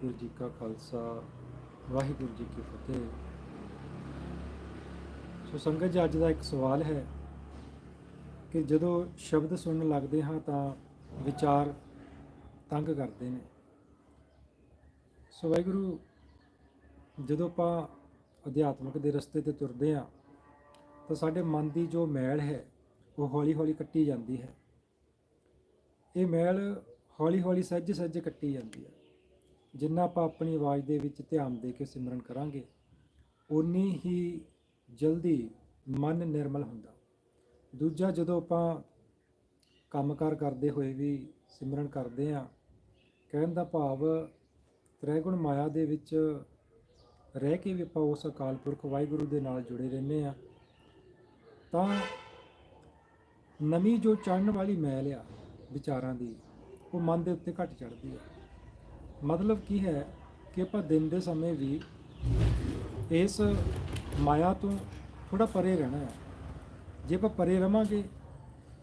ਵਾਹਿਗੁਰੂ ਜੀ ਕਾ ਖਾਲਸਾ, ਵਾਹਿਗੁਰੂ ਜੀ ਕੀ ਫਤਿਹ। ਸੋ ਸੰਗਤ ਜੀ, ਅੱਜ ਦਾ ਇੱਕ ਸਵਾਲ ਹੈ ਕਿ ਜਦੋਂ ਸ਼ਬਦ ਸੁਣਨ ਲੱਗਦੇ ਹਾਂ ਤਾਂ ਵਿਚਾਰ ਤੰਗ ਕਰਦੇ ਨੇ। ਸੋ ਵਾਹਿਗੁਰੂ, ਜਦੋਂ ਆਪਾਂ ਅਧਿਆਤਮਿਕ ਦੇ ਰਸਤੇ ਤੇ ਤੁਰਦੇ ਹਾਂ, ਤਾਂ ਸਾਡੇ ਮਨ ਦੀ ਜੋ ਮੈਲ ਹੈ, ਉਹ ਹੌਲੀ-ਹੌਲੀ ਕੱਟੀ ਜਾਂਦੀ ਹੈ। ਇਹ ਮੈਲ ਹੌਲੀ-ਹੌਲੀ ਸਹਿਜ-ਸਹਿਜ ਕੱਟੀ ਜਾਂਦੀ ਹੈ। ਜਿੰਨਾ ਆਪਾਂ ਆਪਣੀ ਆਵਾਜ਼ ਦੇ ਵਿੱਚ ਧਿਆਨ ਦੇ ਕੇ ਸਿਮਰਨ ਕਰਾਂਗੇ ਉਨੀ ਹੀ ਜਲਦੀ ਮਨ ਨਿਰਮਲ ਹੁੰਦਾ। ਦੂਜਾ, ਜਦੋਂ ਆਪਾਂ ਕੰਮਕਾਰ ਕਰਦੇ ਹੋਏ ਵੀ ਸਿਮਰਨ ਕਰਦੇ ਆ ਕਹਿਣ ਦਾ ਭਾਵ ਤ੍ਰੈਗੁਣ ਮਾਇਆ ਦੇ ਵਿੱਚ ਰਹਿ ਕੇ ਵੀ ਆਪਾਂ ਉਸ ਅਕਾਲ ਪੁਰਖ ਵਾਹਿਗੁਰੂ ਦੇ ਨਾਲ ਜੁੜੇ ਰਹਿੰਦੇ ਆ ਤਾਂ ਨਵੀਂ ਜੋ ਚੜਨ ਵਾਲੀ ਮੈਲ ਆ ਵਿਚਾਰਾਂ ਦੀ, ਉਹ ਮਨ ਦੇ ਉੱਤੇ ਘਟ ਚੜਦੀ ਹੈ ਮਤਲਬ ਕੀ ਹੈ ਕਿ ਆਪਾਂ ਦਿਨ ਦੇ ਸਮੇਂ ਵੀ ਇਸ ਮਾਇਆ ਤੋਂ ਥੋੜਾ ਪਰੇ ਰਹਿਣਾ ਹੈ। ਜੇ ਆਪਾਂ ਪਰੇ ਰਵਾਂਗੇ,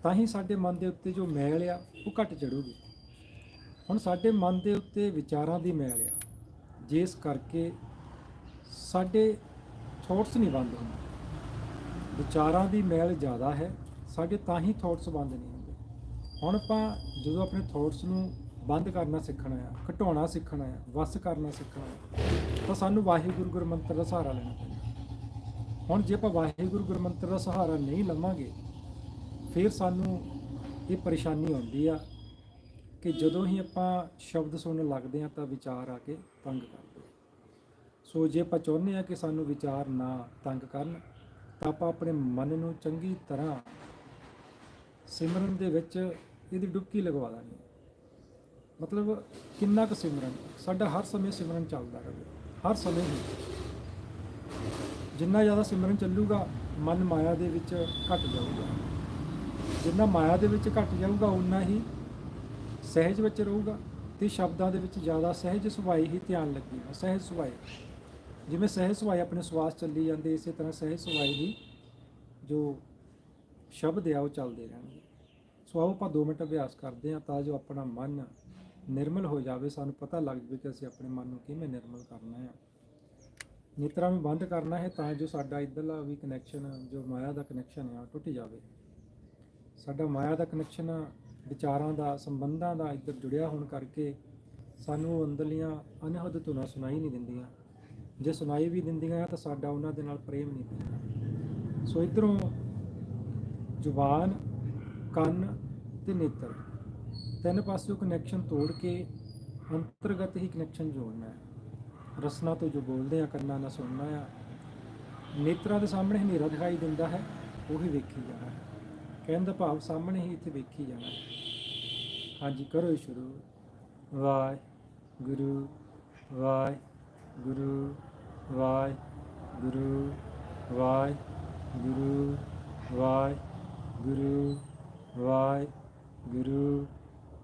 ਤਾਂ ਹੀ ਸਾਡੇ ਮਨ ਦੇ ਉੱਤੇ ਜੋ ਮੈਲ ਆ, ਉਹ ਘਟ ਚੜੂਗੀ ਹੁਣ ਸਾਡੇ ਮਨ ਦੇ ਉੱਤੇ ਵਿਚਾਰਾਂ ਦੀ ਮੈਲ ਆ, ਜਿਸ ਕਰਕੇ ਸਾਡੇ ਥੋਟਸ ਨਹੀਂ ਬੰਦ ਹੁੰਦੇ। ਵਿਚਾਰਾਂ ਦੀ ਮੈਲ ਜ਼ਿਆਦਾ ਹੈ, ਸਾਡੇ ਤਾਂ ਹੀ ਥੋਟਸ ਬੰਦ ਨਹੀਂ ਹੁੰਦੇ। ਹੁਣ ਆਪਾਂ ਜਦੋਂ ਆਪਣੇ ਥੋਟਸ ਨੂੰ ਬੰਦ ਕਰਨਾ ਸਿੱਖਣਾ ਆ, ਘਟਾਉਣਾ ਸਿੱਖਣਾ ਆ, ਵਸ ਕਰਨਾ ਸਿੱਖਣਾ ਆ, ਤਾਂ ਸਾਨੂੰ ਵਾਹਿਗੁਰੂ ਗੁਰਮੰਤਰ ਦਾ ਸਹਾਰਾ ਲੈਣਾ ਪੈਂਦਾ। ਹੁਣ ਜੇ ਆਪਾਂ ਵਾਹਿਗੁਰੂ ਗੁਰਮੰਤਰ ਦਾ ਸਹਾਰਾ ਨਹੀਂ ਲਵਾਂਗੇ, ਫਿਰ ਸਾਨੂੰ ਇਹ ਪਰੇਸ਼ਾਨੀ ਆਉਂਦੀ ਆ ਕਿ ਜਦੋਂ ਹੀ ਆਪਾਂ ਸ਼ਬਦ ਸੁਣਨ ਲੱਗਦੇ ਆ ਤਾਂ ਵਿਚਾਰ ਆ ਕੇ ਤੰਗ ਕਰਦੇ ਸੋ ਜੇ ਆਪਾਂ ਚਾਹੁੰਦੇ ਆ ਕਿ ਸਾਨੂੰ ਵਿਚਾਰ ਨਾ ਤੰਗ ਕਰਨ, ਤਾਂ ਆਪਾਂ ਆਪਣੇ ਮਨ ਨੂੰ ਚੰਗੀ ਤਰ੍ਹਾਂ ਸਿਮਰਨ ਦੇ ਵਿੱਚ ਇਹਦੀ ਡੁਬਕੀ ਲਗਵਾ ਦਾਂਗੇ ਮਤਲਬ ਕਿੰਨਾ ਕੁ ਸਿਮਰਨ, ਸਾਡਾ ਹਰ ਸਮੇਂ ਸਿਮਰਨ ਚੱਲਦਾ ਰਹੇ, ਹਰ ਸਮੇਂ ਹੀ। ਜਿੰਨਾ ਜ਼ਿਆਦਾ ਸਿਮਰਨ ਚੱਲੂਗਾ, ਮਨ ਮਾਇਆ ਦੇ ਵਿੱਚ ਘਟ ਜਾਊਗਾ। ਜਿੰਨਾ ਮਾਇਆ ਦੇ ਵਿੱਚ ਘਟ ਜਾਊਗਾ ਉਨਾ ਹੀ ਸਹਿਜ ਵਿੱਚ ਰਹੂਗਾ ਤੇ ਸ਼ਬਦਾਂ ਦੇ ਵਿੱਚ ਜ਼ਿਆਦਾ ਸਹਿਜ ਸੁਭਾਈ ਹੀ ਧਿਆਨ ਲੱਗੇਗਾ, ਸਹਿਜ ਸੁਭਾਈ ਜਿਵੇਂ ਸਹਿਜ ਸੁਭਾਈ ਆਪਣੇ ਸਵਾਸ ਚੱਲੀ ਜਾਂਦੇ, ਇਸੇ ਤਰ੍ਹਾਂ ਸਹਿਜ ਸੁਭਾਈ ਹੀ ਜੋ ਸ਼ਬਦ ਆ, ਉਹ ਚੱਲਦੇ ਰਹਿਣਗੇ। ਸੋ ਆਓ ਆਪਾਂ 2 ਮਿੰਟ ਅਭਿਆਸ ਕਰਦੇ ਹਾਂ ਤਾਂ ਜੋ ਆਪਣਾ ਮਨ ਨਿਰਮਲ ਹੋ ਜਾਵੇ, ਸਾਨੂੰ ਪਤਾ ਲੱਗ ਜਾਵੇ ਕਿ ਅਸੀਂ ਆਪਣੇ ਮਨ ਨੂੰ ਕਿਵੇਂ ਨਿਰਮਲ ਕਰਨਾ ਹੈ। ਨੇਤਰਾਂ ਨੂੰ ਬੰਦ ਕਰਨਾ ਹੈ, ਤਾਂ ਜੋ ਸਾਡਾ ਇਧਰਲਾ ਵੀ ਕਨੈਕਸ਼ਨ ਜੋ ਮਾਇਆ ਦਾ ਕਨੈਕਸ਼ਨ ਹੈ ਉਹ ਟੁੱਟ ਜਾਵੇ। ਸਾਡਾ ਮਾਇਆ ਦਾ ਕਨੈਕਸ਼ਨ ਵਿਚਾਰਾਂ ਦਾ, ਸੰਬੰਧਾਂ ਦਾ ਇੱਧਰ ਜੁੜਿਆ ਹੋਣ ਕਰਕੇ ਸਾਨੂੰ ਅੰਦਰਲੀਆਂ ਅਨਹਦ ਧੁਨਾਂ ਸੁਣਾਈ ਨਹੀਂ ਦਿੰਦੀਆਂ। ਜੇ ਸੁਣਾਈ ਵੀ ਦਿੰਦੀਆਂ ਤਾਂ ਸਾਡਾ ਉਹਨਾਂ ਦੇ ਨਾਲ ਪ੍ਰੇਮ ਨਹੀਂ ਪੈਂਦਾ ਸੋ ਇਧਰੋਂ ਜ਼ੁਬਾਨ, ਕੰਨ ਤੇ ਨੇਤਰ। ਤਿੰਨ ਪਾਸਿਓਂ ਕਨੈਕਸ਼ਨ ਤੋੜ ਕੇ ਅੰਤਰਗਤ ਹੀ ਕਨੈਕਸ਼ਨ ਜੋੜਨਾ ਹੈ। ਰਸਨਾ ਤੋਂ ਜੋ ਬੋਲਦੇ ਆ, ਕੰਨਾਂ ਨਾਲ ਸੁਣਨਾ ਆ, ਨੇਤਰਾਂ ਦੇ ਸਾਹਮਣੇ ਹਨੇਰਾ ਦਿਖਾਈ ਦਿੰਦਾ ਹੈ, ਉਹੀ ਵੇਖੀ ਜਾਣਾ ਹੈ। ਕਹਿਣ ਦਾ ਭਾਵ ਸਾਹਮਣੇ ਹੀ ਇੱਥੇ ਵੇਖੀ ਜਾਣਾ ਹੈ। ਹਾਂਜੀ, ਕਰੋ ਜੀ ਸ਼ੁਰੂ। ਵਾਹਿ ਗੁਰੂ ਵਾਹਿ ਗੁਰੂ ਵਾਹਿ ਗੁਰੂ ਵਾਹਿ ਗੁਰੂ ਵਾਹਿ ਗੁਰੂ ਵਾਹਿ ਗੁਰੂ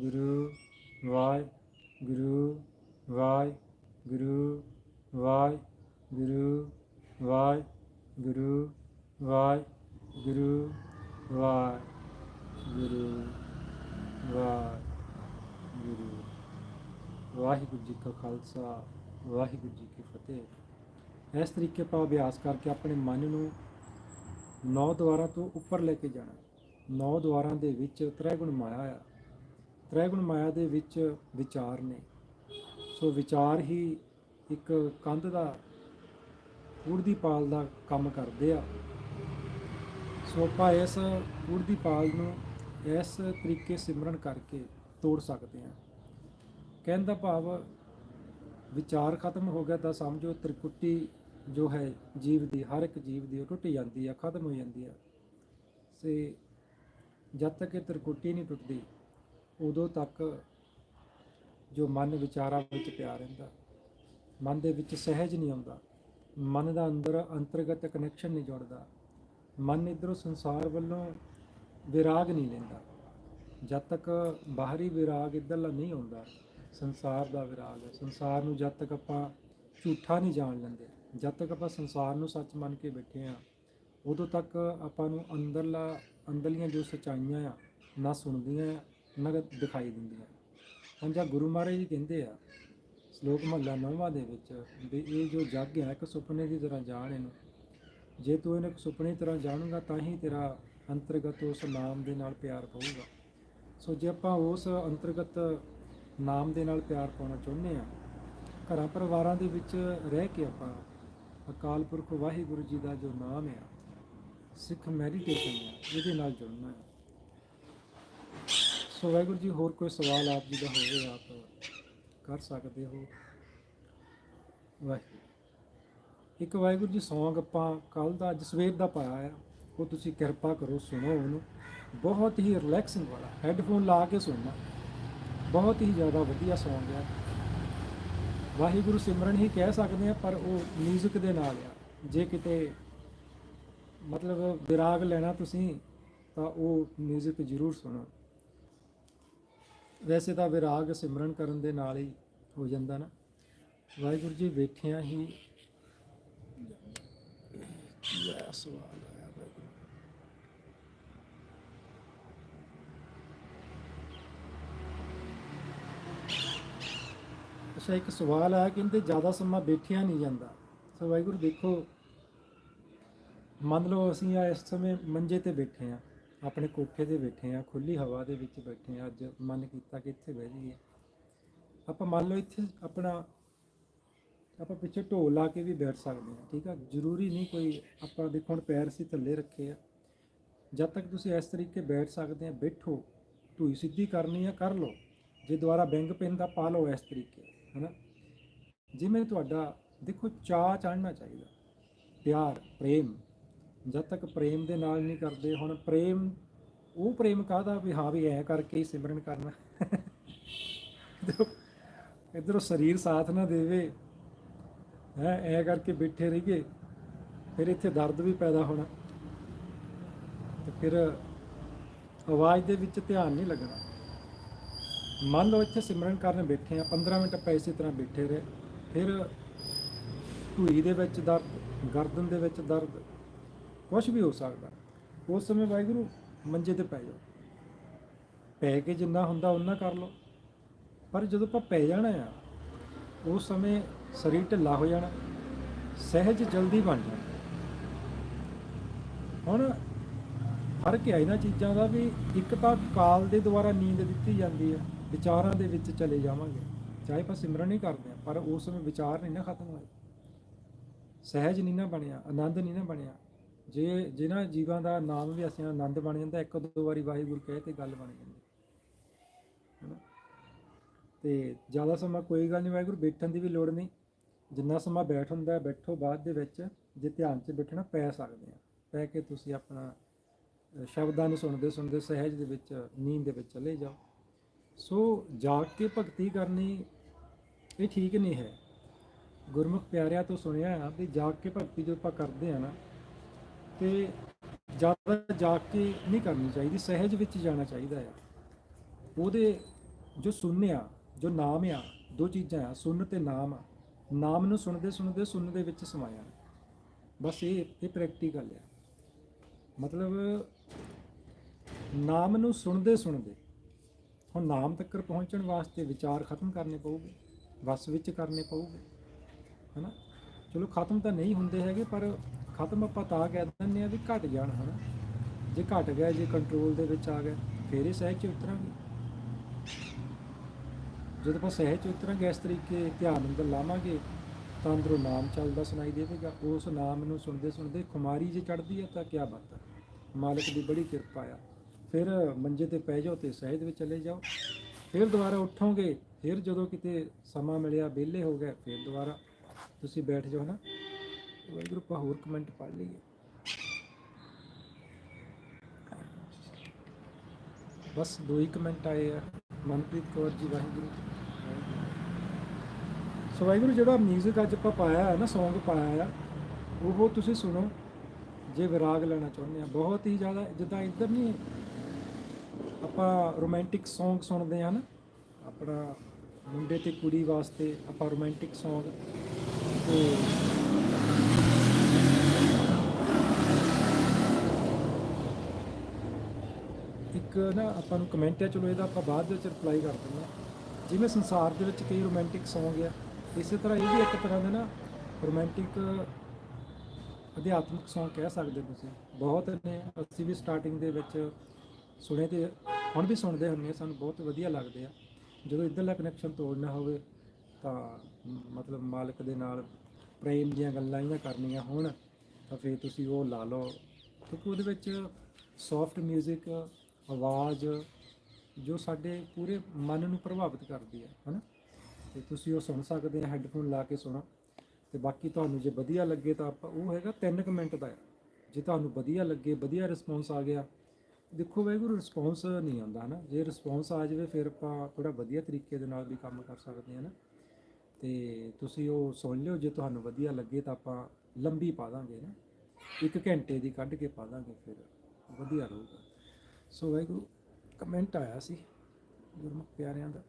ਗੁਰੂ ਵਾਹਿ ਗੁਰੂ ਵਾਹਿ ਗੁਰੂ ਵਾਹਿ ਗੁਰੂ ਵਾਹਿ ਗੁਰੂ ਵਾਹਿ ਗੁਰੂ ਵਾਹਿ ਗੁਰੂ ਵਾਹਿ, ਗੁਰੂ ਵਾਹਿਗੁਰੂ ਜੀ ਕਾ ਖਾਲਸਾ, ਵਾਹਿਗੁਰੂ ਜੀ ਕੀ ਫਤਿਹ। ਇਸ ਤਰੀਕੇ ਆਪਾਂ ਅਭਿਆਸ ਕਰਕੇ ਆਪਣੇ ਮਨ ਨੂੰ ਨੌ ਦੁਆਰਾਂ ਤੋਂ ਉੱਪਰ ਲੈ ਕੇ ਜਾਣਾ। ਨੌ ਦੁਆਰਾਂ ਦੇ ਵਿੱਚ ਤ੍ਰੈਗੁਣ ਮਾਇਆ ਆ। ਤ੍ਰੈਗੁਣ ਮਾਇਆ ਦੇ ਵਿੱਚ ਵਿਚਾਰ ਨੇ। ਸੋ ਵਿਚਾਰ ਹੀ ਇੱਕ ਕੰਧ ਦਾ ਊੜਦੀ ਪਾਲ ਦਾ ਕੰਮ ਕਰਦੇ ਆ। ਸੋ ਆਪਾਂ ਇਸ ਊੜਦੀ ਪਾਲ ਨੂੰ ਇਸ ਤਰੀਕੇ ਸਿਮਰਨ ਕਰਕੇ ਤੋੜ ਸਕਦੇ ਹਾਂ। ਕਹਿਣ ਦਾ ਭਾਵ, ਵਿਚਾਰ ਖਤਮ ਹੋ ਗਿਆ ਤਾਂ ਸਮਝੋ ਤ੍ਰਿਕੁਟੀ ਜੋ ਹੈ, ਜੀਵ ਦੀ, ਹਰ ਇੱਕ ਜੀਵ ਦੀ ਉਹ ਟੁੱਟ ਜਾਂਦੀ ਆ, ਖਤਮ ਹੋ ਜਾਂਦੀ ਆ। ਸੇ ਜਦ ਤੱਕ ਇਹ ਤ੍ਰਿਕੁਟੀ ਨਹੀਂ ਟੁੱਟਦੀ ਉਦੋਂ ਤੱਕ ਜੋ ਮਨ ਵਿਚਾਰਾਂ ਵਿੱਚ ਪਿਆ ਰਹਿੰਦਾ, ਮਨ ਦੇ ਵਿੱਚ ਸਹਿਜ ਨਹੀਂ ਆਉਂਦਾ, ਮਨ ਦਾ ਅੰਦਰ ਅੰਤਰਗਤ ਕਨੈਕਸ਼ਨ ਨਹੀਂ ਜੁੜਦਾ, ਮਨ ਇਧਰੋਂ ਸੰਸਾਰ ਵੱਲੋਂ ਵਿਰਾਗ ਨਹੀਂ ਲੈਂਦਾ, ਜਦ ਤੱਕ ਬਾਹਰੀ ਵਿਰਾਗ ਇਧਰਲਾ ਨਹੀਂ ਆਉਂਦਾ, ਸੰਸਾਰ ਦਾ ਵਿਰਾਗ ਹੈ। ਸੰਸਾਰ ਨੂੰ ਜਦ ਤੱਕ ਆਪਾਂ ਝੂਠਾ ਨਹੀਂ ਜਾਣ ਲੈਂਦੇ, ਜਦ ਤੱਕ ਆਪਾਂ ਸੰਸਾਰ ਨੂੰ ਸੱਚ ਮੰਨ ਕੇ ਬੈਠੇ ਆ ਉਦੋਂ ਤੱਕ ਆਪਾਂ ਨੂੰ ਅੰਦਰਲਾ, ਅੰਦਰਲੀਆਂ ਜੋ ਸਚਾਈਆਂ ਆ, ਨਾ ਸੁਣਦੀਆਂ ਆ, ਨਾ ਦਿਖਾਈ ਦਿੰਦੀਆਂ ਜਾਂ ਗੁਰੂ ਮਹਾਰਾਜ ਜੀ ਕਹਿੰਦੇ ਆ ਸ਼ਲੋਕ ਮਹੱਲਾ ਨੌਵਾਂ ਦੇ ਵਿੱਚ ਵੀ ਇਹ ਜੋ ਜੱਗ ਹੈ ਇੱਕ ਸੁਪਨੇ ਦੀ ਤਰ੍ਹਾਂ ਜਾਣ ਇਹਨੂੰ। ਜੇ ਤੂੰ ਇਹਨੂੰ ਇੱਕ ਸੁਪਨੇ ਦੀ ਤਰ੍ਹਾਂ ਜਾਣੂਗਾ ਤਾਂ ਹੀ ਤੇਰਾ ਅੰਤਰਗਤ ਉਸ ਨਾਮ ਦੇ ਨਾਲ ਪਿਆਰ ਪਊਗਾ। ਸੋ ਜੇ ਆਪਾਂ ਉਸ ਅੰਤਰਗਤ ਨਾਮ ਦੇ ਨਾਲ ਪਿਆਰ ਪਾਉਣਾ ਚਾਹੁੰਦੇ ਆ ਘਰਾਂ ਪਰਿਵਾਰਾਂ ਦੇ ਵਿੱਚ ਰਹਿ ਕੇ ਆਪਾਂ ਅਕਾਲ ਪੁਰਖ ਵਾਹਿਗੁਰੂ ਜੀ ਦਾ ਜੋ ਨਾਮ ਹੈ ਸਿੱਖ ਮੈਡੀਟੇਸ਼ਨ ਹੈ ਇਹਦੇ ਨਾਲ ਜੁੜਨਾ ਹੈ। ਸੋ ਵਾਹਿਗੁਰੂ ਜੀ ਹੋਰ ਕੋਈ ਸਵਾਲ ਆਪ ਜੀ ਦਾ ਹੋਵੇ ਆਪ ਕਰ ਸਕਦੇ ਹੋ ਵਾਹਿਗੁਰੂ ਇੱਕ ਵਾਹਿਗੁਰੂ ਜੀ ਸੌਂਗ ਆਪਾਂ ਕੱਲ ਦਾ ਅੱਜ ਸਵੇਰ ਦਾ ਪਾਇਆ ਹੈ ਉਹ ਤੁਸੀਂ ਕਿਰਪਾ ਕਰੋ ਸੁਣੋ ਉਹਨੂੰ ਬਹੁਤ ਹੀ ਰਿਲੈਕਸਿੰਗ ਵਾਲਾ ਹੈੱਡਫੋਨ ਲਾ ਕੇ ਸੁਣਨਾ ਬਹੁਤ ਹੀ ਜ਼ਿਆਦਾ ਵਧੀਆ ਸੌਂਗ ਹੈ ਵਾਹਿਗੁਰੂ ਸਿਮਰਨ ਹੀ ਕਹਿ ਸਕਦੇ ਆ ਪਰ ਉਹ 뮤직 ਦੇ ਨਾਲ ਆ ਜੇ ਕਿਤੇ ਮਤਲਬ ਵਿਰਾਗ ਲੈਣਾ ਤੁਸੀਂ ਤਾਂ ਉਹ 뮤직 ਜ਼ਰੂਰ ਸੁਣੋ ਵੈਸੇ ਤਾਂ ਵਿਰਾਗ ਸਿਮਰਨ ਕਰਨ ਦੇ ਨਾਲ ਹੀ ਹੋ ਜਾਂਦਾ ਨਾ। ਵਾਹਿਗੁਰੂ ਜੀ ਬੈਠਿਆਂ ਹੀ। ਯਾ ਸਵਾਲ ਆਇਆ ਵਾਹਿਗੁਰੂ। ਅੱਛਾ, ਇੱਕ ਸਵਾਲ ਆਇਆ ਕਹਿੰਦੇ ਜ਼ਿਆਦਾ ਸਮਾਂ ਬੈਠਿਆ ਨਹੀਂ ਜਾਂਦਾ। ਸੋ ਵਾਹਿਗੁਰੂ ਦੇਖੋ। ਮੰਨ ਲਓ ਅਸੀਂ ਇਸ ਸਮੇਂ ਮੰਜੇ ਤੇ ਬੈਠੇ ਆ ਆਪਣੇ ਕੋਠੇ ਤੇ ਬੈਠੇ ਆ ਖੁੱਲੀ ਹਵਾ ਦੇ ਵਿੱਚ ਬੈਠੇ ਆ ਅੱਜ ਮਨ ਕੀਤਾ ਕਿ ਇੱਥੇ ਬਹਿ ਜਾਈਏ। ਆਪਾਂ ਮੰਨ ਲਓ ਇੱਥੇ ਆਪਣਾ, ਆਪਾਂ ਪਿੱਛੇ ਢੋਲ ਲਾ ਕੇ ਵੀ ਬੈਠ ਸਕਦੇ ਹਾਂ, ਠੀਕ ਆ? ਜ਼ਰੂਰੀ ਨਹੀਂ ਕੋਈ ਆਪਾਂ ਦੇਖੋ ਹੁਣ ਪੈਰ ਸੀ ਥੱਲੇ ਰੱਖੇ ਆ। ਜਦ ਤੱਕ ਤੁਸੀਂ ਇਸ ਤਰੀਕੇ ਬੈਠ ਸਕਦੇ ਆ ਬੈਠੋ ਢੂਈ ਸਿੱਧੀ ਕਰਨੀ ਆ, ਕਰ ਲਓ। ਜੇ ਦੁਬਾਰਾ ਬੈਂਗ ਪਿੰਨ ਦਾ ਪਾ ਲਓ ਇਸ ਤਰੀਕੇ, ਹਨਾ? ਜਿਵੇਂ ਤੁਹਾਡਾ, ਦੇਖੋ ਚਾਹ ਚੜ੍ਹਨਾ ਚਾਹੀਦਾ। ਪਿਆਰ, ਪ੍ਰੇਮ। ਜਦ ਤੱਕ ਪ੍ਰੇਮ ਦੇ ਨਾਲ ਨਹੀਂ ਕਰਦੇ, ਹੁਣ ਪ੍ਰੇਮ, ਉਹ ਪ੍ਰੇਮ ਕਾਹਦਾ ਵੀ ਹਾਂ ਵੀ ਐ ਕਰਕੇ ਹੀ ਸਿਮਰਨ ਕਰਨਾ। ਇਧਰੋਂ- ਸਰੀਰ ਸਾਥ ਨਾ ਦੇਵੇ, ਹੈ, ਐ ਕਰਕੇ ਬੈਠੇ ਰਹੀਏ, ਫਿਰ ਇੱਥੇ ਦਰਦ ਵੀ ਪੈਦਾ ਹੋਣਾ। ਤੇ ਫਿਰ ਆਵਾਜ਼ ਦੇ ਵਿੱਚ ਧਿਆਨ ਨਹੀਂ ਲੱਗਣਾ। ਮੰਨ ਲਓ ਇੱਥੇ ਸਿਮਰਨ ਕਰਨ ਬੈਠੇ ਆ 15 ਮਿੰਟ ਆਪਾਂ ਇਸੇ ਤਰ੍ਹਾਂ ਬੈਠੇ ਰਹੇ, ਫਿਰ ਢੂਈ ਦੇ ਵਿੱਚ ਦਰਦ, ਗਰਦਨ ਦੇ ਵਿੱਚ ਦਰਦ ਕੁਝ ਵੀ ਹੋ ਸਕਦਾ। ਉਸ ਸਮੇਂ ਵਾਹਿਗੁਰੂ ਮੰਜੇ ਤੇ ਪੈ ਜਾਓ। ਪੈ ਕੇ ਜਿੰਨਾ ਹੁੰਦਾ ਉਹਨਾਂ ਕਰ ਲਓ। ਪਰ ਜਦੋਂ ਆਪਾਂ ਪੈ ਜਾਣਾ ਆ ਉਸ ਸਮੇਂ ਸਰੀਰ ਢਿੱਲਾ ਹੋ ਜਾਣਾ ਸਹਿਜ ਜਲਦੀ ਬਣ ਜਾਣਾ। ਹੁਣ ਫ਼ਰਕ ਹੈ ਇਹਨਾਂ ਚੀਜ਼ਾਂ ਦਾ ਵੀ ਇੱਕ ਤਾਂ ਕਾਲ ਦੇ ਦੁਆਰਾ ਨੀਂਦ ਦਿੱਤੀ ਜਾਂਦੀ ਹੈ ਵਿਚਾਰਾਂ ਦੇ ਵਿੱਚ ਚਲੇ ਜਾਵਾਂਗੇ। ਚਾਹੇ ਆਪਾਂ ਸਿਮਰਨ ਨਹੀਂ ਕਰਦੇ ਹਾਂ, ਪਰ ਉਸ ਸਮੇਂ ਵਿਚਾਰ ਨਹੀਂ ਨਾ ਖਤਮ ਹੋਏ। ਸਹਿਜ ਨਹੀਂ ਨਾ ਬਣਿਆ ਆਨੰਦ ਨਹੀਂ ਨਾ ਬਣਿਆ। ਜੇ ਜਿਨ੍ਹਾਂ ਜੀਵਾਂ ਦਾ ਨਾਮ ਵੀ ਅਸੀਂ ਆਨੰਦ ਬਣ ਜਾਂਦਾ, ਇੱਕ ਦੋ ਵਾਰੀ ਵਾਹਿਗੁਰੂ ਕਹੇ ਤੇ ਗੱਲ ਬਣ ਜਾਂਦੀ। ਹੈਨਾ? ਤੇ ਜ਼ਿਆਦਾ ਸਮਾਂ ਕੋਈ ਗੱਲ ਨਹੀਂ ਵਾਹਿਗੁਰੂ, ਬੈਠਣ ਦੀ ਵੀ ਲੋੜ ਨਹੀਂ। ਜਿੰਨਾ ਸਮਾਂ ਬੈਠ ਹੁੰਦਾ, ਬੈਠੋ ਬਾਅਦ ਦੇ ਵਿੱਚ ਜੇ ਧਿਆਨ 'ਚ ਬੈਠਣਾ ਪੈ ਸਕਦੇ ਆ। ਪੈ ਕੇ ਤੁਸੀਂ ਆਪਣਾ ਸ਼ਬਦਾਂ ਨੂੰ ਸੁਣਦੇ ਸੁਣਦੇ ਸਹਿਜ ਦੇ ਵਿੱਚ, ਨੀਂਦ ਦੇ ਵਿੱਚ ਚਲੇ ਜਾਓ। ਸੋ ਜਾਗ ਕੇ ਭਗਤੀ ਕਰਨੀ ਇਹ ਠੀਕ ਨਹੀਂ ਹੈ। ਗੁਰਮੁਖ ਪਿਆਰਿਆਂ ਤੋਂ ਸੁਣਿਆ ਆ ਵੀ ਜਾਗ ਕੇ ਭਗਤੀ ਜੋ ਆਪਾਂ ਕਰਦੇ ਆ ਨਾ ਤੇ ਜ਼ਿਆਦਾ ਜਾ ਕੇ ਨਹੀਂ ਕਰਨੀ ਚਾਹੀਦੀ, ਸਹਿਜ ਵਿੱਚ ਜਾਣਾ ਚਾਹੀਦਾ ਆ। ਉਹਦੇ ਜੋ ਸੁਣਿਆ ਜੋ ਨਾਮ ਆ, ਦੋ ਚੀਜ਼ਾਂ ਆ, ਸੁਣ ਤੇ ਨਾਮ ਆ। ਨਾਮ ਨੂੰ ਸੁਣਦੇ ਸੁਣਦੇ ਸੁਣਨ ਦੇ ਵਿੱਚ ਸਮਾਇਆ। ਬਸ ਇਹ ਇਹ ਪ੍ਰੈਕਟੀਕਲ ਆ। ਮਤਲਬ ਨਾਮ ਨੂੰ ਸੁਣਦੇ ਸੁਣਦੇ, ਹੁਣ ਨਾਮ ਤੱਕ ਪਹੁੰਚਣ ਵਾਸਤੇ ਵਿਚਾਰ ਖਤਮ ਕਰਨੇ ਪਊਗੇ, ਵਸ ਵਿੱਚ ਕਰਨੇ ਪਊਗੇ, ਹਨਾ? ਚਲੋ ਖਤਮ ਤਾਂ ਨਹੀਂ ਹੁੰਦੇ ਹੈਗੇ, ਪਰ ਖਤਮ ਆਪਾਂ ਤਾਂ ਕਹਿ ਦਿੰਦੇ ਆ ਵੀ ਘਟ ਜਾਣ ਹਨਾ। ਜੇ ਘਟ ਗਿਆ, ਜੇ ਕੰਟਰੋਲ ਦੇ ਵਿੱਚ ਆ ਗਿਆ, ਫੇਰ ਇਹ ਸਹਿਜ ਚ ਉਤਰਾਂਗੇ। ਜਦੋਂ ਆਪਾਂ ਸਹਿਜ ਚ ਉਤਰਾਂਗੇ, ਇਸ ਤਰੀਕੇ ਧਿਆਨ ਅੰਦਰ ਲਾਵਾਂਗੇ, ਤਾਂ ਅੰਦਰੋਂ ਨਾਮ ਚੱਲਦਾ ਸੁਣਾਈ ਦੇਵੇਗਾ। ਉਸ ਨਾਮ ਨੂੰ ਸੁਣਦੇ ਸੁਣਦੇ ਖੁਮਾਰੀ ਜੇ ਚੜਦੀ ਹੈ ਤਾਂ ਕੀ ਬਾਤ ਹੈ ਮਾਲਕ ਦੀ ਬੜੀ ਕਿਰਪਾ ਆ। ਫਿਰ ਮੰਜੇ ਤੇ ਪੈ ਜਾਓ ਤੇ ਸਹਿਜ ਵਿੱਚ ਚਲੇ ਜਾਓ। ਫਿਰ ਦੁਬਾਰਾ ਉੱਠੋਗੇ, ਫਿਰ ਜਦੋਂ ਕਿਤੇ ਸਮਾਂ ਮਿਲਿਆ, ਵਿਹਲੇ ਹੋ ਗਏ, ਫਿਰ ਦੁਬਾਰਾ ਤੁਸੀਂ ਬੈਠ ਜਾਓ ਨਾ ਵਾਹਿਗੁਰੂ, ਆਪਾਂ ਹੋਰ ਕਮੈਂਟ ਪੜ੍ਹ ਲਈਏ। ਬਸ ਦੋ ਹੀ ਕਮੈਂਟ ਆਏ ਆ। ਮਨਪ੍ਰੀਤ ਕੌਰ ਜੀ, ਵਾਹਿਗੁਰੂ। ਸੋ ਵਾਹਿਗੁਰੂ, ਜਿਹੜਾ 뮤직 ਅੱਜ ਆਪਾਂ ਪਾਇਆ ਹੈ ਨਾ, Song ਪਾਇਆ ਆ, ਉਹ ਤੁਸੀਂ ਸੁਣੋ, ਜੇ ਵਿਰਾਗ ਲੈਣਾ ਚਾਹੁੰਦੇ ਆ। ਬਹੁਤ ਹੀ ਜ਼ਿਆਦਾ, ਜਿੱਦਾਂ ਇੱਧਰ ਨਹੀਂ ਆਪਾਂ ਰੋਮਾਂਟਿਕ Song ਸੁਣਦੇ ਆ ਨਾ, ਆਪਣਾ ਮੁੰਡੇ ਤੇ ਕੁੜੀ ਵਾਸਤੇ ਆਪਾਂ ਰੋਮਾਂਟਿਕ Song ਤੇ ਇੱਕ ਨਾ ਆਪਾਂ ਨੂੰ ਕਮੈਂਟ ਹੈ ਚਲੋ ਇਹਦਾ ਆਪਾਂ ਬਾਅਦ ਦੇ ਵਿੱਚ ਰਿਪਲਾਈ ਕਰ ਦਿੰਦੇ ਹਾਂ। ਜਿਵੇਂ ਸੰਸਾਰ ਦੇ ਵਿੱਚ ਕਈ ਰੋਮਾਂਟਿਕ Song ਆ, ਇਸੇ ਤਰ੍ਹਾਂ ਇਹ ਵੀ ਇੱਕ ਤਰ੍ਹਾਂ ਦਾ ਨਾ ਰੋਮਾਂਟਿਕ ਅਧਿਆਤਮਿਕ Song ਕਹਿ ਸਕਦੇ ਤੁਸੀਂ। ਬਹੁਤ ਨੇ, ਅਸੀਂ ਵੀ ਸਟਾਰਟਿੰਗ ਦੇ ਵਿੱਚ ਸੁਣੇ ਤੇ ਹੁਣ ਵੀ ਸੁਣਦੇ ਹੁੰਦੇ ਹਾਂ, ਸਾਨੂੰ ਬਹੁਤ ਵਧੀਆ ਲੱਗਦੇ ਆ। ਜਦੋਂ ਇੱਧਰਲਾ ਕਨੈਕਸ਼ਨ ਤੋੜਨਾ ਹੋਵੇ, ਤਾਂ ਮਤਲਬ ਮਾਲਕ ਦੇ ਨਾਲ ਪ੍ਰੇਮ ਦੀਆਂ ਗੱਲਾਂ ਹੀ ਕਰਨੀਆਂ ਹੋਣ, ਤਾਂ ਫਿਰ ਤੁਸੀਂ ਉਹ ਲਾ ਲਓ। ਕਿਉਂਕਿ ਉਹਦੇ ਵਿੱਚ ਸੌਫਟ 뮤직 ਆਵਾਜ਼ ਜੋ ਸਾਡੇ ਪੂਰੇ ਮਨ ਨੂੰ ਪ੍ਰਭਾਵਿਤ ਕਰਦੀ ਹੈ, ਹਨਾ? ਤੇ ਤੁਸੀਂ ਉਹ ਸੁਣ ਸਕਦੇ ਆ, ਹੈੱਡਫੋਨ ਲਾ ਕੇ ਸੁਣੋ। ਤੇ ਬਾਕੀ ਤੁਹਾਨੂੰ ਜੇ ਵਧੀਆ ਲੱਗੇ ਤਾਂ ਆਪਾਂ, ਉਹ ਹੈਗਾ 3 ਮਿੰਟ ਦਾ। ਜੇ ਤੁਹਾਨੂੰ ਵਧੀਆ ਲੱਗੇ, ਵਧੀਆ ਰਿਸਪੌਂਸ ਆ ਗਿਆ, ਦੇਖੋ ਵਾਹਿਗੁਰੂ, ਰਿਸਪੌਂਸ ਨਹੀਂ ਆਉਂਦਾ, ਹਨਾ? ਜੇ ਰਿਸਪੌਂਸ ਆ ਜਾਵੇ, ਫਿਰ ਆਪਾਂ ਥੋੜਾ ਵਧੀਆ ਤਰੀਕੇ ਦੇ ਨਾਲ ਵੀ ਕੰਮ ਕਰ ਸਕਦੇ ਹਾਂ ਨਾ ਤੇ ਤੁਸੀਂ ਉਹ ਸੁਣ ਲਿਓ, ਜੇ ਤੁਹਾਨੂੰ ਵਧੀਆ ਲੱਗੇ ਤਾਂ ਆਪਾਂ ਲੰਬੀ ਪਾ ਦਾਂਗੇ ਨਾ ਇੱਕ ਘੰਟੇ ਦੀ ਕੱਢ ਕੇ ਪਾ ਦਾਂਗੇ, ਫਿਰ ਵਧੀਆ ਰਹੂਗਾ। ਸੋ ਵਾਹਿਗੁਰੂ ਕਮੈਂਟ ਆਇਆ ਸੀ ਗੁਰਮੁਖ ਪਿਆਰਿਆਂ ਦਾ।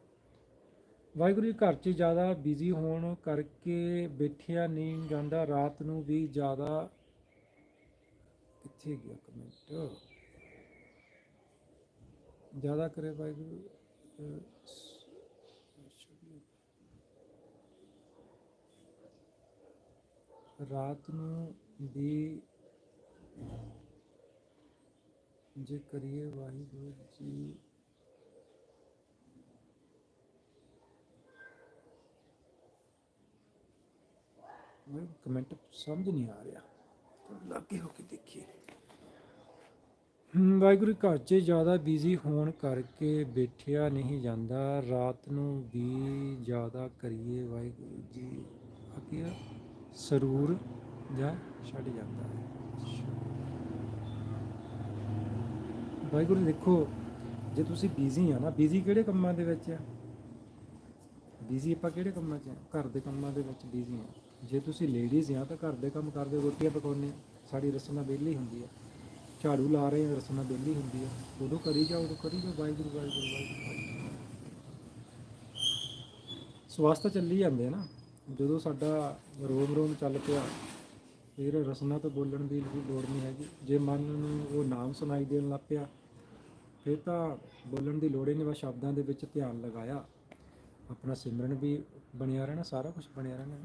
ਵਾਹਿਗੁਰੂ ਜੀ ਘਰ 'ਚ ਜ਼ਿਆਦਾ ਬਿਜ਼ੀ ਹੋਣ ਕਰਕੇ ਬੈਠਿਆ ਨਹੀਂ ਜਾਂਦਾ, ਰਾਤ ਨੂੰ ਵੀ ਜ਼ਿਆਦਾ। ਕਿੱਥੇ ਗਿਆ ਕਮੈਂਟ ਜ਼ਿਆਦਾ ਕਰੇ ਵਾਹਿਗੁਰੂ ਰਾਤ ਨੂੰ ਵੀ ਜੇ ਕਰੀਏ ਵਾਹਿਗੁਰੂ ਜੀ। ਮੈਨੂੰ ਕਮੈਂਟ ਸਮਝ ਨਹੀਂ ਆ ਰਿਹਾ। ਲੱਗੇ ਹੋ ਕੇ ਦੇਖੀਏ। ਵਾਹਿਗੁਰੂ ਘਰ 'ਚ ਜ਼ਿਆਦਾ ਬਿਜ਼ੀ ਹੋਣ ਕਰਕੇ ਬੈਠਿਆ ਨਹੀਂ ਜਾਂਦਾ। ਰਾਤ ਨੂੰ ਵੀ ਜ਼ਿਆਦਾ ਕਰੀਏ ਵਾਹਿਗੁਰੂ ਜੀ। ਆਖਿਆ ਸਰੂਰ ਜਾਂ ਛੱਡ ਜਾਂਦਾ ਹੈ। ਵਾਹਿਗੁਰੂ ਦੇਖੋ, ਜੇ ਤੁਸੀਂ ਬਿਜ਼ੀ ਆ ਨਾ ਬਿਜ਼ੀ ਕਿਹੜੇ ਕੰਮਾਂ ਦੇ ਵਿੱਚ ਆ? ਬਿਜ਼ੀ ਆਪਾਂ ਕਿਹੜੇ ਕੰਮਾਂ 'ਚ ਆ? ਘਰ ਦੇ ਕੰਮਾਂ ਦੇ ਵਿੱਚ ਬਿਜ਼ੀ ਆ। ਜੇ ਤੁਸੀਂ ਲੇਡੀਜ਼ ਆ, ਤਾਂ ਘਰ ਦੇ ਕੰਮ ਕਰਦੇ, ਰੋਟੀਆਂ ਪਕਾਉਂਦੇ ਸਾਡੀ ਰਸਨਾ ਵਿਹਲੀ ਹੁੰਦੀ ਆ। ਝਾੜੂ ਲਾ ਰਹੇ ਆ, ਰਸਨਾ ਵਿਹਲੀ ਹੁੰਦੀ ਆ। ਉਦੋਂ ਕਰੀ ਜਾਓ, ਉਦੋਂ ਕਰੀ ਜਾਓ। ਵਾਹਿਗੁਰੂ ਵਾਹਿਗੁਰੂ ਵਾਹਿਗੁਰੂ। ਵਾਹਿਗੁਰੂ। ਸਵਾਸਤਾ ਚੱਲੀ ਜਾਂਦੇ ਆ ਨਾ। ਜਦੋਂ ਸਾਡਾ ਰੋਮ ਰੋਮ ਚੱਲ ਪਿਆ, ਫਿਰ ਰਸਨਾ ਤੋਂ ਬੋਲਣ ਦੀ ਵੀ ਲੋੜ ਨਹੀਂ ਹੈਗੀ। ਜੇ ਮਨ ਨੂੰ ਉਹ ਨਾਮ ਸੁਣਾਈ ਦੇਣ ਲੱਗ ਪਿਆ ਫਿਰ ਤਾਂ ਬੋਲਣ ਦੀ ਲੋੜ ਹੀ ਨਹੀਂ, ਬਸ ਸ਼ਬਦਾਂ ਦੇ ਵਿੱਚ ਧਿਆਨ ਲਗਾਇਆ। ਆਪਣਾ ਸਿਮਰਨ ਵੀ ਬਣਿਆ ਰਹਿਣਾ, ਸਾਰਾ ਕੁਝ ਬਣਿਆ ਰਹਿਣਾ।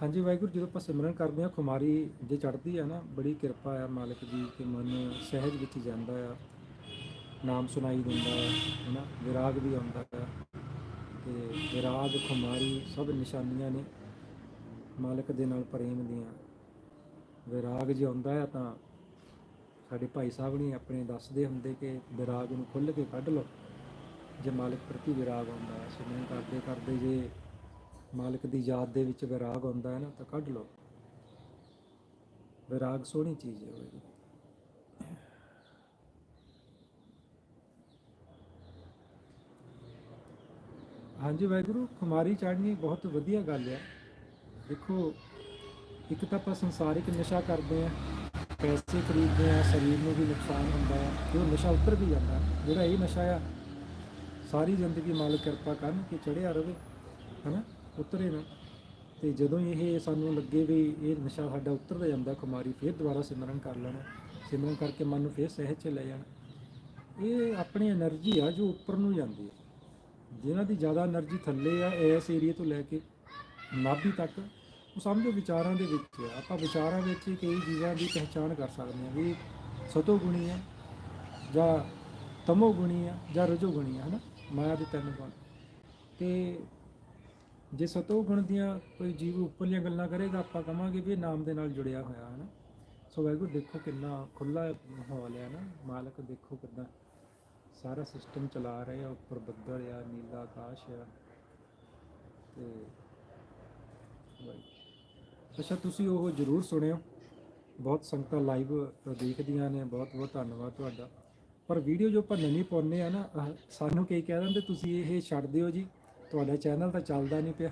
ਹਾਂਜੀ ਵਾਹਿਗੁਰੂ, ਜਦੋਂ ਆਪਾਂ ਸਿਮਰਨ ਕਰਦੇ ਹਾਂ, ਖੁਮਾਰੀ ਜੇ ਚੜ੍ਹਦੀ ਆ ਨਾ, ਬੜੀ ਕਿਰਪਾ ਆ ਮਾਲਕ ਦੀ ਕਿ ਮਨ ਸਹਿਜ ਵਿੱਚ ਜਾਂਦਾ ਆ, ਨਾਮ ਸੁਣਾਈ ਦਿੰਦਾ ਹੈ ਹੈਨਾ, ਵਿਰਾਗ ਵੀ ਆਉਂਦਾ ਹੈ ਤੇ ਵਿਰਾਗ, ਖੁਮਾਰੀ ਸਭ ਨਿਸ਼ਾਨੀਆਂ ਨੇ ਮਾਲਕ ਦੇ ਨਾਲ ਪ੍ਰੇਮ ਦੀਆਂ। ਵਿਰਾਗ ਜੇ ਆਉਂਦਾ ਹੈ ਤਾਂ ਸਾਡੇ ਭਾਈ ਸਾਹਿਬ ਨੇ ਆਪਣੇ ਦੱਸਦੇ ਹੁੰਦੇ ਕਿ ਵਿਰਾਗ ਨੂੰ ਖੁੱਲ੍ਹ ਕੇ ਕੱਢ ਲਓ, ਜੇ ਮਾਲਕ ਪ੍ਰਤੀ ਵਿਰਾਗ ਆਉਂਦਾ ਹੈ ਸਿਮਰਨ ਕਰਦੇ ਕਰਦੇ ਜੇ ਮਾਲਕ ਦੀ ਯਾਦ ਦੇ ਵਿੱਚ ਵਿਰਾਗ ਆਉਂਦਾ ਹੈ ਨਾ, ਤਾਂ ਕੱਢ ਲਓ। ਵਿਰਾਗ ਸੋਹਣੀ ਚੀਜ਼ ਹੈ ਹੋਏਗੀ ਹਾਂਜੀ ਵਾਹਿਗੁਰੂ, ਖੁਮਾਰੀ ਚੜ੍ਹਨੀ ਬਹੁਤ ਵਧੀਆ ਗੱਲ ਹੈ ਦੇਖੋ, ਇੱਕ ਤਾਂ ਆਪਾਂ ਸੰਸਾਰਿਕ ਨਸ਼ਾ ਕਰਦੇ ਆ, ਪੈਸੇ ਖਰੀਦਦੇ ਆ, ਸਰੀਰ ਨੂੰ ਵੀ ਨੁਕਸਾਨ ਹੁੰਦਾ ਹੈ ਤੇ ਉਹ ਨਸ਼ਾ ਉੱਤਰ ਵੀ ਜਾਂਦਾ। ਜਿਹੜਾ ਇਹ ਨਸ਼ਾ ਆ, ਸਾਰੀ ਜ਼ਿੰਦਗੀ ਮਾਲਕ ਕਿਰਪਾ ਕਰਨ ਕਿ ਚੜਿਆ ਰਵੇ, ਹਨਾ? ਉਤਰੇ ਨਾ, ਤੇ ਜਦੋਂ ਇਹ ਸਾਨੂੰ ਲੱਗੇ ਵੀ ਇਹ ਨਸ਼ਾ ਸਾਡਾ ਉਤਰਦਾ ਜਾਂਦਾ ਕੁਮਾਰੀ ਫਿਰ ਦੁਬਾਰਾ ਸਿਮਰਨ ਕਰ ਲੈਣਾ। ਸਿਮਰਨ ਕਰਕੇ ਮਨ ਨੂੰ ਫਿਰ ਸਹਿਜ ਚ ਲੈ ਜਾਣਾ। ਇਹ ਆਪਣੀ એનર્ਜੀ ਆ ਜੋ ਉੱਪਰ ਨੂੰ ਜਾਂਦੀ ਹੈ ਜਿਹਨਾਂ ਦੀ ਜ਼ਿਆਦਾ એનર્ਜੀ ਥੱਲੇ ਆ, ਇਸ ਏਰੀਆ ਤੋਂ ਲੈ ਕੇ ਨਾਭੀ ਤੱਕ, ਉਹ ਸਮਝੋ ਵਿਚਾਰਾਂ ਦੇ ਵਿੱਚ ਆ। ਆਪਾਂ ਵਿਚਾਰਾਂ ਵਿੱਚ ਹੀ ਕਈ ਜੀਵਾਂ ਦੀ ਪਛਾਣ ਕਰ ਸਕਦੇ ਹਾਂ ਵੀ ਸਤੋ ਗੁਣੀ ਹੈ ਜਾਂ ਤਮੋ ਗੁਣੀ ਆ, ਜਾਂ ਰਜੋ ਗੁਣੀ ਹੈ ਹਨਾ? ਮਾਇਆ ਦੇ ਤਿੰਨ ਗੁਣ। ਤੇ ਜੇ ਸਤੋ ਗੁਣ ਦੀਆਂ ਕੋਈ ਜੀਵ ਉੱਪਰਲੀਆਂ ਗੱਲਾਂ ਕਰੇਗਾ ਆਪਾਂ ਕਵਾਂਗੇ ਵੀ ਇਹ ਨਾਮ ਦੇ ਨਾਲ ਜੁੜਿਆ ਹੋਇਆ ਹੈ ਨਾ। ਸੋ ਵਾਹਿਗੁਰੂ, ਦੇਖੋ ਕਿੰਨਾ ਖੁੱਲਾ ਮਾਹੌਲ ਹੈ ਨਾ। ਮਾਲਕ, ਦੇਖੋ ਕਿੰਨਾ ਸਾਰਾ ਸਿਸਟਮ ਚਲਾ ਰਹੇ ਆ ਉੱਪਰ ਬੱਦਲ ਆ, ਨੀਲਾ ਆਕਾਸ਼ ਆ। ਤੇ ਵਾਹਿਗੁਰੂ। ਅੱਛਾ, ਤੁਸੀਂ ਉਹ ਜ਼ਰੂਰ ਸੁਣਿਓ। ਬਹੁਤ ਸੰਗਤਾਂ ਲਾਈਵ ਦੇਖਦੀਆਂ ਨੇ ਬਹੁਤ ਬਹੁਤ ਧੰਨਵਾਦ ਤੁਹਾਡਾ। ਪਰ ਵੀਡੀਓ ਜੋ ਆਪਾਂ ਨਵੀਂ ਪਾਉਂਦੇ ਆ ਨਾ ਸਾਨੂੰ ਕਈ ਕਹਿ ਦਿੰਦੇ, ਤੁਸੀਂ ਇਹ ਛੱਡ ਦਿਓ ਜੀ। ਤੁਹਾਡਾ ਚੈਨਲ ਤਾਂ ਚੱਲਦਾ ਨਹੀਂ ਪਿਆ।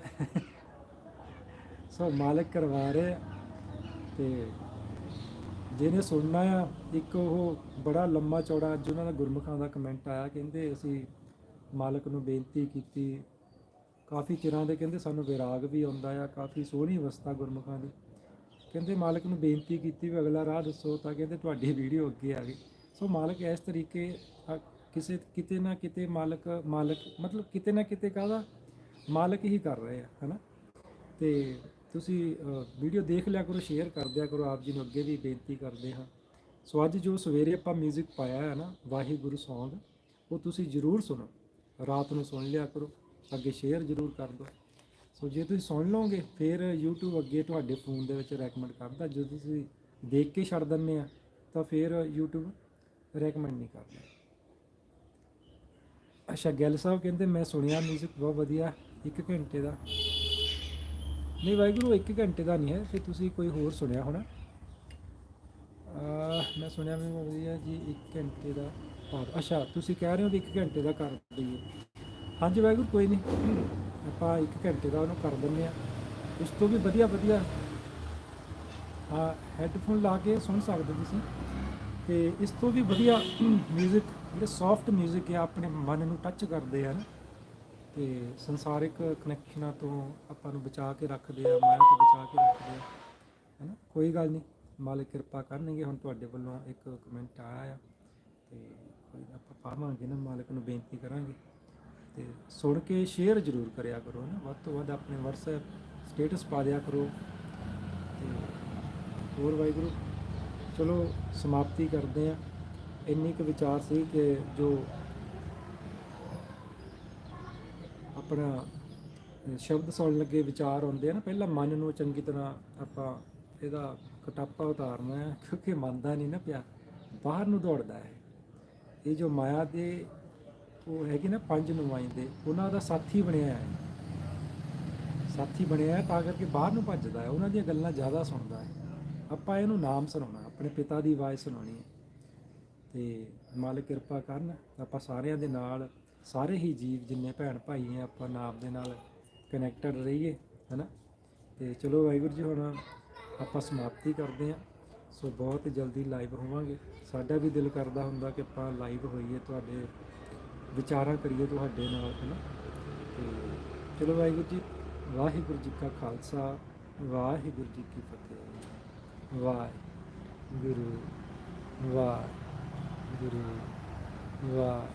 ਸੋ ਮਾਲਕ ਕਰਵਾ ਰਹੇ ਆ। ਤੇ ਜਿਹਨੇ ਸੁਣਨਾ ਆ, ਇੱਕ ਉਹ ਬੜਾ ਲੰਮਾ ਚੌੜਾ ਅੱਜ ਉਹਨਾਂ ਦਾ ਗੁਰਮੁਖਾਂ ਦਾ ਕਮੈਂਟ ਆਇਆ। ਕਹਿੰਦੇ ਅਸੀਂ ਮਾਲਕ ਨੂੰ ਬੇਨਤੀ ਕੀਤੀ। ਕਾਫੀ ਚਿਰਾਂ ਦੇ ਕਹਿੰਦੇ ਸਾਨੂੰ ਵਿਰਾਗ ਵੀ ਆਉਂਦਾ ਆ, ਕਾਫੀ ਸੋਹਣੀ ਅਵਸਥਾ ਗੁਰਮੁਖਾਂ ਦੀ। ਕਹਿੰਦੇ ਮਾਲਕ ਨੂੰ ਬੇਨਤੀ ਕੀਤੀ ਵੀ ਅਗਲਾ ਰਾਹ ਦੱਸੋ ਤਾਂ ਕਹਿੰਦੇ ਤੁਹਾਡੀ ਵੀਡੀਓ ਅੱਗੇ ਆ ਗਈ। ਸੋ ਮਾਲਕ ਇਸ ਤਰੀਕੇ ਕਿਸੇ, ਕਿਤੇ ਨਾ ਕਿਤੇ ਮਾਲਕ ਮਾਲਕ, ਮਤਲਬ ਕਿਤੇ ਨਾ ਕਿਤੇ ਕਾਹਦਾ? ਮਾਲਕ ਹੀ ਕਰ ਰਹੇ ਆ, ਹਨਾ? ਤੇ ਤੁਸੀਂ ਵੀਡੀਓ ਦੇਖ ਲਿਆ ਕਰੋ ਸ਼ੇਅਰ ਕਰ ਦਿਆ ਕਰੋ, ਆਪ ਜੀ ਨੂੰ ਅੱਗੇ ਵੀ ਬੇਨਤੀ ਕਰਦੇ ਹਾਂ। ਸੋ ਅੱਜ ਜੋ ਸਵੇਰੇ ਆਪਾਂ 뮤직 ਪਾਇਆ ਹੈ ਨਾ, ਵਾਹਿਗੁਰੂ ਸੌਂਗ ਉਹ ਤੁਸੀਂ ਜ਼ਰੂਰ ਸੁਣੋ। ਰਾਤ ਨੂੰ ਸੁਣ ਲਿਆ ਕਰੋ, ਅੱਗੇ ਸ਼ੇਅਰ ਜ਼ਰੂਰ ਕਰ ਦਿਓ। ਸੋ ਜੇ ਤੁਸੀਂ ਸੁਣ ਲਓਗੇ, ਫਿਰ YouTube ਅੱਗੇ ਤੁਹਾਡੇ ਫੋਨ ਦੇ ਵਿੱਚ ਰეკਮੈਂਡ ਕਰਦਾ। ਜੇ ਤੁਸੀਂ ਦੇਖ ਕੇ ਛੱਡ ਦਿੰਦੇ ਆ, ਤਾਂ ਫਿਰ YouTube ਰეკਮੈਂਡ ਨਹੀਂ ਕਰਦਾ। ਅੱਛਾ, ਗਿੱਲ ਸਾਹਿਬ ਕਹਿੰਦੇ ਮੈਂ ਸੁਣਿਆ 뮤직 ਬਹੁਤ ਵਧੀਆ 1 ਘੰਟੇ ਦਾ। ਨਹੀਂ, ਵਾਹਿਗੁਰੂ 1 ਘੰਟੇ ਦਾ ਨਹੀਂ ਹੈ, ਫਿਰ ਤੁਸੀਂ ਕੋਈ ਹੋਰ ਸੁਣਿਆ ਹੋਣਾ? ਅਹ, ਮੈਂ ਸੁਣਿਆ ਵੀ ਵਧੀਆ ਜੀ 1 ਘੰਟੇ ਦਾ ਔਰ ਅੱਛਾ, ਤੁਸੀਂ ਕਹਿ ਰਹੇ ਹੋ ਵੀ 1 ਘੰਟੇ ਦਾ ਕਰ ਦਈਏ। ਹਾਂਜੀ, ਵਾਹਿਗੁਰੂ, ਕੋਈ ਨਹੀਂ। ਆਪਾਂ 1 ਘੰਟੇ ਦਾ ਉਹਨੂੰ ਕਰ ਦਿੰਦੇ ਆ ਇਸ ਤੋਂ ਵੀ ਵਧੀਆ ਵਧੀਆ ਹਾਂ ਹੈੱਡਫੋਨ ਲਾ ਕੇ ਸੁਣ ਸਕਦੇ ਤੁਸੀਂ। ਤੇ ਇਸ ਤੋਂ ਵੀ ਵਧੀਆ 뮤직 ਜਿਹੜੇ ਸੌਫਟ 뮤직 ਆ ਆਪਣੇ ਮਨ ਨੂੰ ਟੱਚ ਕਰਦੇ ਆ ਨਾ ਤੇ ਸੰਸਾਰਿਕ ਕਨੈਕਸ਼ਨਾਂ ਤੋਂ ਆਪਾਂ ਨੂੰ ਬਚਾ ਕੇ ਰੱਖਦੇ ਆ ਮਾਇਆ ਤੋਂ ਬਚਾ ਕੇ ਰੱਖਦੇ ਆ ਹੈਨਾ ਕੋਈ ਗੱਲ ਨਹੀਂ ਮਾਲਕ ਕਿਰਪਾ ਕਰਨਗੇ ਹੁਣ ਤੁਹਾਡੇ ਵੱਲੋਂ ਇੱਕ ਕਮੈਂਟ ਆਇਆ ਆ ਤੇ ਕੋਈ ਨਾ ਆਪਾਂ ਪਾਵਾਂਗੇ ਨਾ ਮਾਲਕ ਨੂੰ ਬੇਨਤੀ ਕਰਾਂਗੇ ਤੇ ਸੁਣ ਕੇ ਸ਼ੇਅਰ ਜ਼ਰੂਰ ਕਰਿਆ ਕਰੋ ਨਾ ਵੱਧ ਤੋਂ ਵੱਧ ਆਪਣੇ WhatsApp ਸਟੇਟਸ ਪਾ ਦਿਆ ਕਰੋ ਤੇ ਹੋਰ ਵਾਹਿਗੁਰੂ ਚਲੋ ਸਮਾਪਤੀ ਕਰਦੇ ਆ ਇੰਨੀ ਕੁ ਵਿਚਾਰ ਸੀ ਕਿ ਜੋ ਆਪਣਾ ਸ਼ਬਦ ਸੁਣਨ ਲੱਗੇ ਵਿਚਾਰ ਆਉਂਦੇ ਆ ਨਾ, ਪਹਿਲਾਂ ਮਨ ਨੂੰ ਚੰਗੀ ਤਰ੍ਹਾਂ ਆਪਾਂ ਇਹਦਾ ਕਟਾਪਾ ਉਤਾਰਨਾ ਹੈ, ਕਿਉਂਕਿ ਮੰਨਦਾ ਨਹੀਂ ਨਾ ਪਿਆ, ਬਾਹਰ ਨੂੰ ਦੌੜਦਾ ਹੈ। ਇਹ ਜੋ ਮਾਇਆ ਦੇ ਉਹ ਹੈਗੇ ਨਾ ਪੰਜ ਨੁਮਾਇੰਦੇ, ਉਹਨਾਂ ਦਾ ਸਾਥੀ ਬਣਿਆ ਹੈ। ਸਾਥੀ ਬਣਿਆ ਹੈ ਤਾਂ ਕਰਕੇ ਬਾਹਰ ਨੂੰ ਭੱਜਦਾ ਹੈ, ਉਹਨਾਂ ਦੀਆਂ ਗੱਲਾਂ ਜ਼ਿਆਦਾ ਸੁਣਦਾ ਹੈ। ਆਪਾਂ ਇਹਨੂੰ ਨਾਮ ਸੁਣਾਉਣਾ। ਆਪਣੇ ਪਿਤਾ ਦੀ ਆਵਾਜ਼ ਸੁਣਾਉਣੀ ਹੈ। ਤੇ ਮਾਲਕ ਕਿਰਪਾ ਕਰਨ, ਆਪਾਂ ਸਾਰਿਆਂ ਦੇ ਨਾਲ, ਸਾਰੇ ਹੀ ਜੀਵ ਜਿੰਨੇ ਭੈਣ ਭਾਈ ਆ ਆਪਾਂ ਨਾਮ ਦੇ ਨਾਲ ਕਨੈਕਟਡ ਰਹੀਏ, ਹੈਨਾ? ਤੇ ਚਲੋ ਵਾਹਿਗੁਰੂ ਜੀ, ਹੁਣ ਆਪਾਂ ਸਮਾਪਤੀ ਕਰਦੇ ਹਾਂ। ਸੋ ਬਹੁਤ ਜਲਦੀ ਲਾਈਵ ਹੋਵਾਂਗੇ। ਸਾਡਾ ਵੀ ਦਿਲ ਕਰਦਾ ਹੁੰਦਾ ਕਿ ਆਪਾਂ ਲਾਈਵ ਹੋਈਏ, ਤੁਹਾਡੇ ਵਿਚਾਰਾਂ ਕਰੀਏ ਤੁਹਾਡੇ ਨਾਲ, ਹੈਨਾ? ਤੇ ਚਲੋ ਵਾਹਿਗੁਰੂ ਜੀ ਵਾਹਿਗੁਰੂ ਜੀ ਕਾ ਖਾਲਸਾ, ਵਾਹਿਗੁਰੂ ਜੀ ਕੀ ਫਤਿਹ। ਗੁਰੂ ਵਾਹਿਗੁਰੂ ਵਾਹਿ